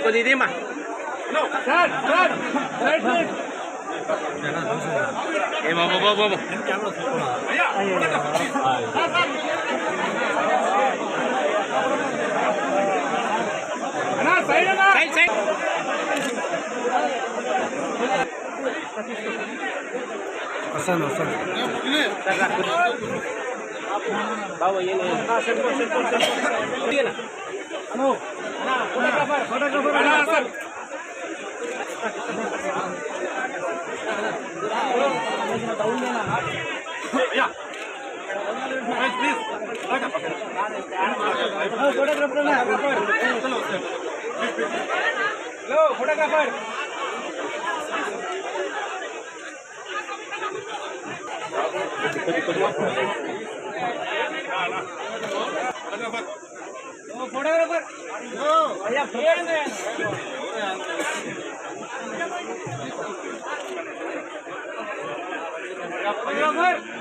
కొద్ది ఇదేమా ఏ బాబు బాబు బాబు side side వస్తాను వస్తాను బాబు ఫోటోగ్రాఫర్ హలో ఫోటోగ్రాఫర్ ఫోటోగ్రాఫర్ ఏ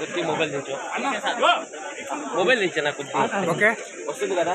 కొద్ది మొబైల్ దించు మొబైల్ దించు నాకు కొద్ది ఓకే. వస్తుంది కదా?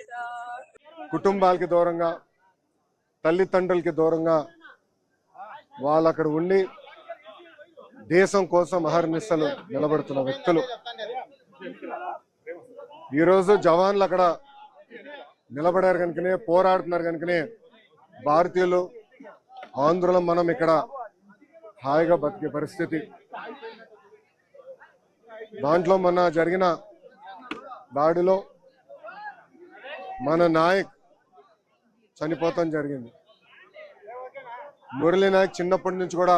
కుటుంబాలకి దూరంగా తల్లిదండ్రులకి దూరంగా వాళ్ళు అక్కడ ఉండి దేశం కోసం అహర్నిశలు నిలబడుతున్న వ్యక్తులు. ఈరోజు జవాన్లు అక్కడ నిలబడారు కనుకనే పోరాడుతున్నారు కనుకనే భారతీయులు ఆంధ్రులం మనం ఇక్కడ హాయిగా బతికే పరిస్థితి. దాంట్లో మొన్న జరిగిన దాడిలో మన నాయక్ చనిపోతాం జరిగింది. మురళీ నాయక్ చిన్నప్పటి నుంచి కూడా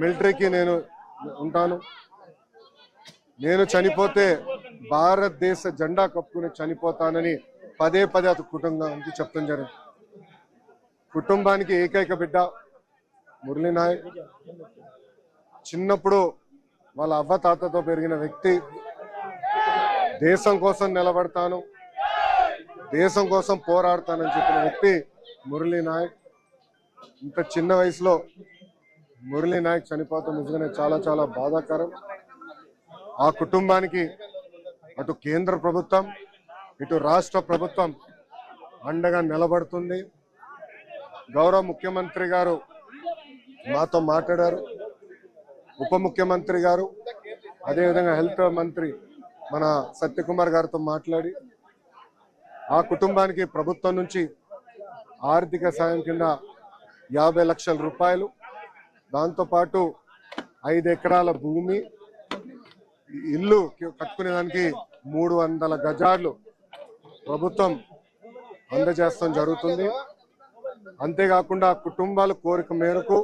మిలిటరీకి నేను ఉంటాను. నేను చనిపోతే భారతదేశ జెండా కప్పుకుని చనిపోతానని పదే పదే అతని కుటుంబానికి చెప్తాం జరిగింది. కుటుంబానికి ఏకైక బిడ్డ మురళీ నాయక్ చిన్నప్పుడు వాళ్ళ అవ్వ తాతతో పెరిగిన వ్యక్తి. దేశం కోసం నిలబడతాను. దేశం కోసం పోరాడతానని చెప్పిన వ్యక్తి మురళీ నాయక్. ఇంత చిన్న వయసులో మురళీ నాయక్ చనిపోతాం నిజంగానే చాలా చాలా బాధాకరం. ఆ కుటుంబానికి అటు కేంద్ర ప్రభుత్వం ఇటు రాష్ట్ర ప్రభుత్వం అండగా నిలబడుతుంది. గౌరవ ముఖ్యమంత్రి గారు మాతో మాట్లాడారు. ఉప ముఖ్యమంత్రి గారు అదేవిధంగా హెల్త్ మంత్రి మన సత్యకుమార్ గారితో మాట్లాడి ఆ కుటుంబానికి ప్రభుత్వం నుంచి ఆర్థిక సాయం కింద యాభై లక్షల రూపాయలు. దాంతోపాటు ఐదు ఎకరాల భూమి ఇల్లు కట్టుకునే దానికి మూడు వందల గజాలు ప్రభుత్వం అందజేస్తాం జరుగుతుంది. అంతేకాకుండా కుటుంబాల కోరిక మేరకు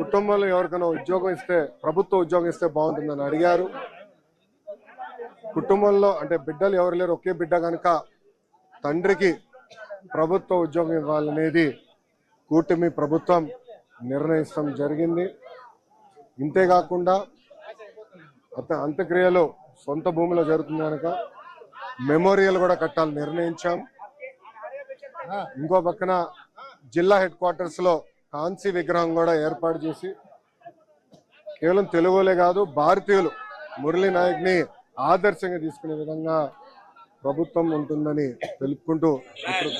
కుటుంబంలో ఎవరికైనా ఉద్యోగం ఇస్తే ప్రభుత్వ ఉద్యోగం ఇస్తే బాగుంటుందని అడిగారు. కుటుంబంలో అంటే బిడ్డలు ఎవరు లేరు ఒకే బిడ్డ కనుక తండ్రికి ప్రభుత్వ ఉద్యోగం ఇవ్వాలనేది కూటమి ప్రభుత్వం నిర్ణయిస్తాం జరిగింది. ఇంతేకాకుండా అత అంత్యక్రియలు సొంత భూమిలో జరుగుతుంది కనుక మెమోరియల్ కూడా కట్టాలని నిర్ణయించాం. ఇంకో పక్కన జిల్లా హెడ్ క్వార్టర్స్లో కాంసీ విగ్రహం కూడా ఏర్పాటు చేసి కేవలం తెలుగులే కాదు భారతీయులు మురళీ నాయక్ని ఆదర్శంగా తీసుకునే విధంగా ప్రభుత్వం ఉంటుందని తెలుపుకుంటూ ఇప్పుడు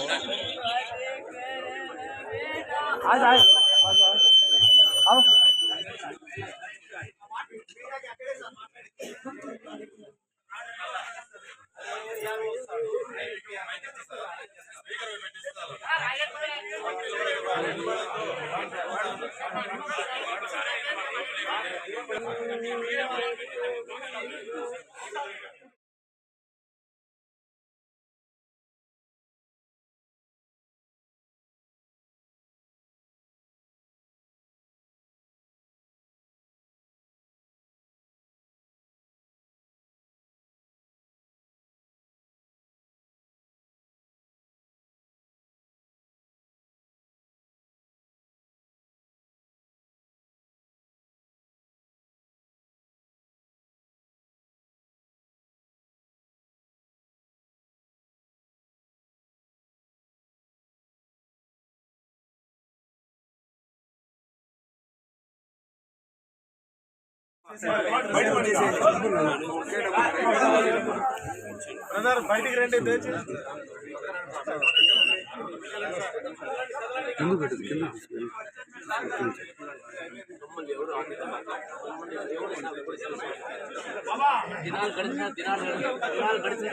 దినాలు గడిచిన దినాలు గడిచిన దినాలు గడిచిన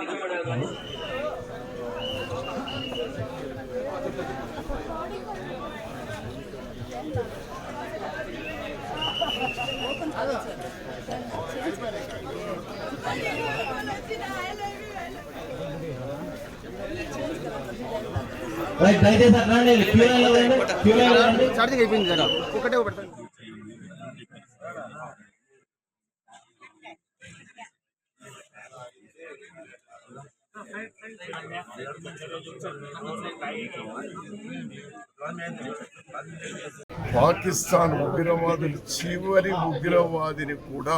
దిగబడారు కానీ రైట్ దయచేసి అట్లా రండి క్యూ లైన్లో రండి క్యూ అయిపోయింది కదా ఒకటే ఒకటి పాకిస్తాన్ ఉగ్రవాదులు చివరి ఉగ్రవాదిని కూడా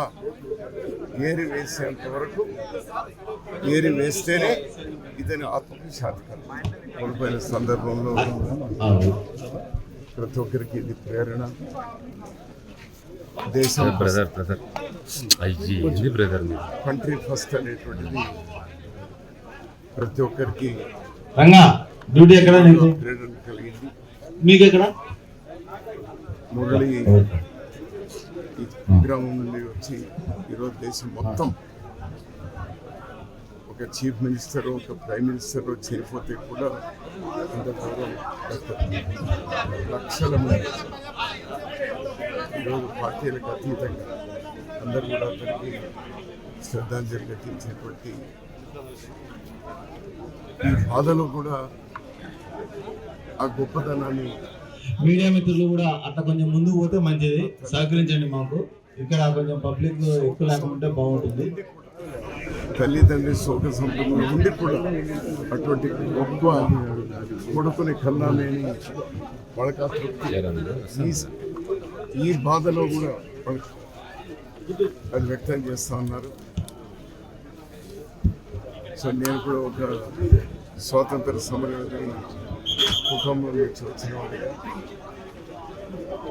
ఏరి వేసేంత వరకు ఏరి వేస్తేనే ఇతని ఆత్మకు కోల్పోయిన సందర్భంలో అవును. ప్రతి ఒక్కరికి ఇది ప్రేరణ. దేశం బ్రదర్ బ్రదర్ అయ్యి బ్రదర్ కంట్రీ ఫస్ట్ అనేటువంటిది ప్రతి ఒక్కరికి రంగా డ్యూటీ ఎక్కడ ప్రేరణ కలిగింది. మీకు ఎక్కడ? మురళి ఈ గ్రామం నుండి వచ్చి ఈరోజు దేశం మొత్తం ఒక చీఫ్ మినిస్టర్ ఒక ప్రైమ్ మినిస్టర్ చేరిపోతే కూడా అంత గౌరవం లక్షల మంది ఈరోజు పార్టీలకు అతీతంగా అందరూ కూడా అతనికి శ్రద్ధాంజలి ఘటించేటువంటి ఈ బాధలో కూడా ఆ గొప్పతనాన్ని మీడియా మిత్రులు కూడా అట్లా కొంచెం ముందుకు పోతే మంచిది. సహకరించండి మాకు. ఇక్కడ కొంచెం పబ్లిక్ ఎక్కువ లేకుంటే బాగుంటుంది. తల్లిదండ్రి శోక సంపదలు ఉండి కూడా అటువంటి గొప్ప కొడుకుని కన్నానేని వాళ్ళకి తృప్తి. ఈ- బాధలో కూడా అది వ్యక్తం చేస్తూ ఉన్నారు. సో నేను కూడా ఒక స్వాతంత్ర సమరయోధుని కుటుంబం నుంచి వాడిగా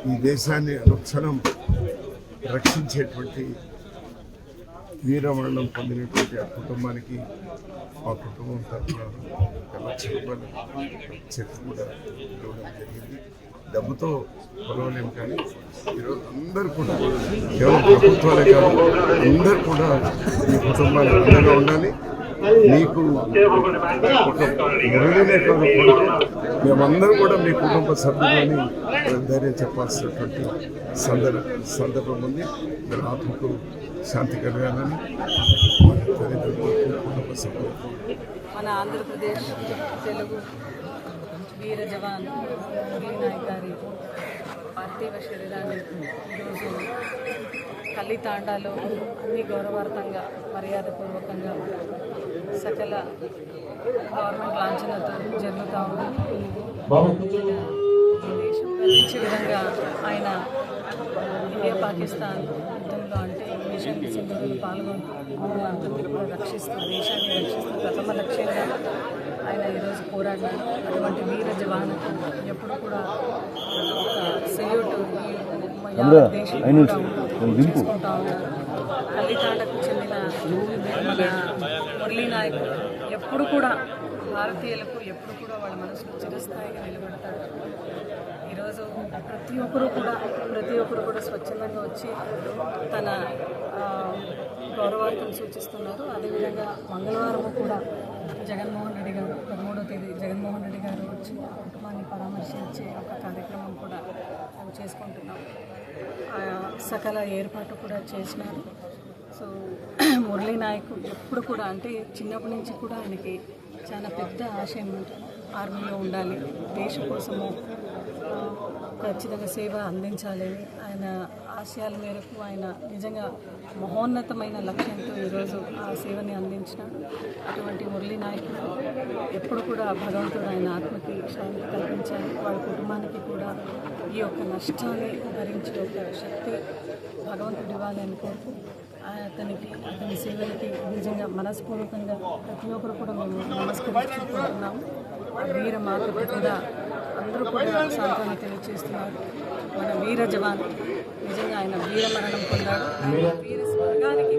ఈ దేశాన్ని అనుక్షణం రక్షించేటువంటి వీరమరణం పొందినటువంటి ఆ కుటుంబానికి మా కుటుంబం తరఫున ఒక లక్ష రూపాయలు చెక్ కూడా ఇవ్వడం జరిగింది. డబ్బుతో కొలవలేము కానీ ఈరోజు అందరూ కూడా కేవలం ప్రభుత్వాలే కాదు అందరూ కూడా ఈ కుటుంబానికి అండగా ఉండాలి. మీకు ఒక మురళినే కాదు కూడా మీ కుటుంబ సభ్యులని ధైర్యం చెప్పాల్సినటువంటి సందర్భ సందర్భం ఉంది. మీరు ఆత్మకు శాంతి కలగాలని కుటుంబ సభ్యులకు మన ఆంధ్రప్రదేశ్ తెలుగు వీర జవాన్ నాయక్ గారి పార్థివ శరీరాన్ని ఈరోజు కల్లితాండాలో అన్ని గౌరవార్థంగా మర్యాదపూర్వకంగా సకల గవర్నమెంట్ లాంఛనతో జరుగుతూ ఉంది. దేశం గర్వించే విధంగా ఆయన ఇండియా పాకిస్తాన్ యుద్ధంలో అంటే మిషన్ సింధువులు పాల్గొంటూ రక్షిస్తూ దేశాన్ని రక్షిస్తూ ప్రథమ లక్ష్యంగా ఆయన ఈరోజు పోరాడినాడు అటువంటి వీర జవానుకు ఎప్పుడు కూడా ఒక సెల్యూట్ దేశం చేసుకుంటా ఉన్నారు. కలితాండకు చెందిన మన మురళీ నాయక్ ఎప్పుడు కూడా భారతీయులకు ఎప్పుడు కూడా వాళ్ళ మనసులో చిరస్థాయిగా నిలబడతాడు. ఈరోజు ప్రతి ఒక్కరూ కూడా ప్రతి ఒక్కరు కూడా స్వచ్ఛందంగా వచ్చి తన గౌరవార్థం సూచిస్తున్నారు. అదేవిధంగా మంగళవారం కూడా జగన్మోహన్ రెడ్డి గారు పదమూడో తేదీ జగన్మోహన్ రెడ్డి గారు వచ్చి కుటుంబాన్ని పరామర్శించే ఒక కార్యక్రమం కూడా మేము చేసుకుంటున్నాం. సకల ఏర్పాటు కూడా చేసినారు. సో మురళీ నాయక్ ఎప్పుడు కూడా అంటే చిన్నప్పటి నుంచి కూడా ఆయనకి చాలా పెద్ద ఆశయం ఆర్మీలో ఉండాలి దేశం కోసము ఖచ్చితంగా సేవ అందించాలి. ఆయన ఆశయాల మేరకు ఆయన నిజంగా మహోన్నతమైన లక్ష్యంతో ఈరోజు ఆ సేవని అందించినాడు. అటువంటి మురళీ నాయకుడు ఎప్పుడు కూడా భగవంతుడు ఆయన ఆత్మకి శాంతి కల్పించాలి. వాళ్ళ కుటుంబానికి కూడా ఈ యొక్క నష్టాన్ని భరించే ఒక శక్తి భగవంతుడు ఇవ్వాలి అని అతనికి అతని సేవలకి నిజంగా మనస్ఫూర్వకంగా ప్రతి ఒక్కరు కూడా మేము నమస్కరించుకుంటున్నాము వీర మాత కూడా అందరూ కూడా సాంత్వన తెలియజేస్తున్నారు. మన వీర జవాన్ నిజంగా ఆయన వీర మరణం పొందాడు. వీర స్వర్గానికి